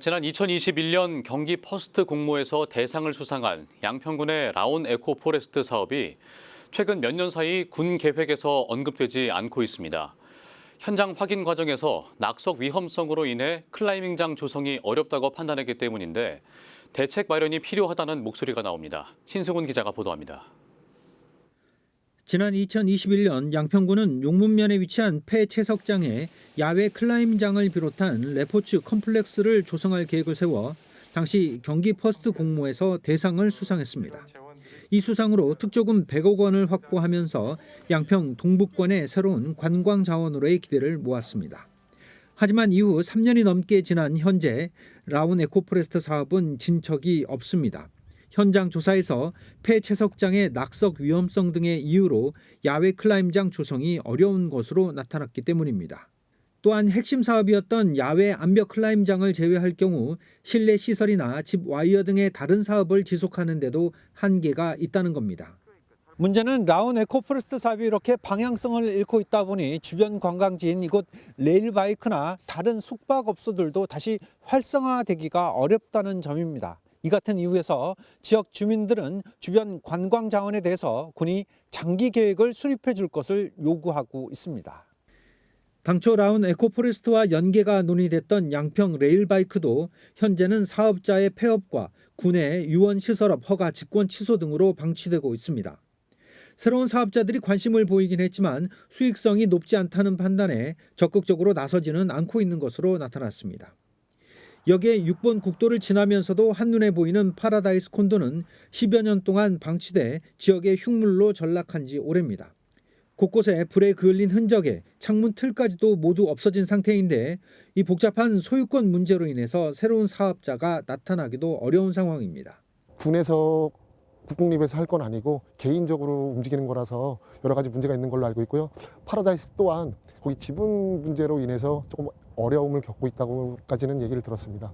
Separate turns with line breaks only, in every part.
지난 2021년 경기 퍼스트 공모에서 대상을 수상한 양평군의 라온 에코포레스트 사업이 최근 몇 년 사이 군 계획에서 언급되지 않고 있습니다. 현장 확인 과정에서 낙석 위험성으로 인해 클라이밍장 조성이 어렵다고 판단했기 때문인데 대책 마련이 필요하다는 목소리가 나옵니다. 신승훈 기자가 보도합니다.
지난 2021년 양평군은 용문면에 위치한 폐채석장에 야외 클라임장을 비롯한 레포츠 컴플렉스를 조성할 계획을 세워 당시 경기 퍼스트 공모에서 대상을 수상했습니다. 이 수상으로 특조금 100억 원을 확보하면서 양평 동북권의 새로운 관광 자원으로의 기대를 모았습니다. 하지만 이후 3년이 넘게 지난 현재 라온 에코포레스트 사업은 진척이 없습니다. 현장 조사에서 폐채석장의 낙석 위험성 등의 이유로 야외 클라임장 조성이 어려운 것으로 나타났기 때문입니다. 또한 핵심 사업이었던 야외 암벽 클라임장을 제외할 경우 실내 시설이나 집 와이어 등의 다른 사업을 지속하는 데도 한계가 있다는 겁니다. 문제는 라운 에코포레스트 사업이 이렇게 방향성을 잃고 있다 보니 주변 관광지인 이곳 레일바이크나 다른 숙박업소들도 다시 활성화되기가 어렵다는 점입니다. 이 같은 이유에서 지역 주민들은 주변 관광 자원에 대해서 군이 장기 계획을 수립해 줄 것을 요구하고 있습니다. 당초 라운 에코포레스트와 연계가 논의됐던 양평 레일바이크도 현재는 사업자의 폐업과 군의 유원 시설업 허가 직권 취소 등으로 방치되고 있습니다. 새로운 사업자들이 관심을 보이긴 했지만 수익성이 높지 않다는 판단에 적극적으로 나서지는 않고 있는 것으로 나타났습니다. 여기에 6번 국도를 지나면서도 한눈에 보이는 파라다이스 콘도는 10여 년 동안 방치돼 지역의 흉물로 전락한 지 오래입니다. 곳곳에 불에 그을린 흔적에 창문 틀까지도 모두 없어진 상태인데 이 복잡한 소유권 문제로 인해서 새로운 사업자가 나타나기도 어려운 상황입니다.
군에서 국공립에서 할 건 아니고 개인적으로 움직이는 거라서 여러 가지 문제가 있는 걸로 알고 있고요. 파라다이스 또한 거기 지분 문제로 인해서 조금 어려움을 겪고 있다고까지는 얘기를 들었습니다.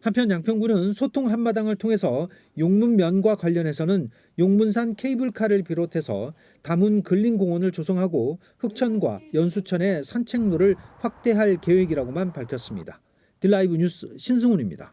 한편 양평군은 소통 한마당을 통해서 용문면과 관련해서는 용문산 케이블카를 비롯해서 다문 근린공원을 조성하고 흑천과 연수천의 산책로를 확대할 계획이라고만 밝혔습니다. 딜라이브 뉴스 신승훈입니다.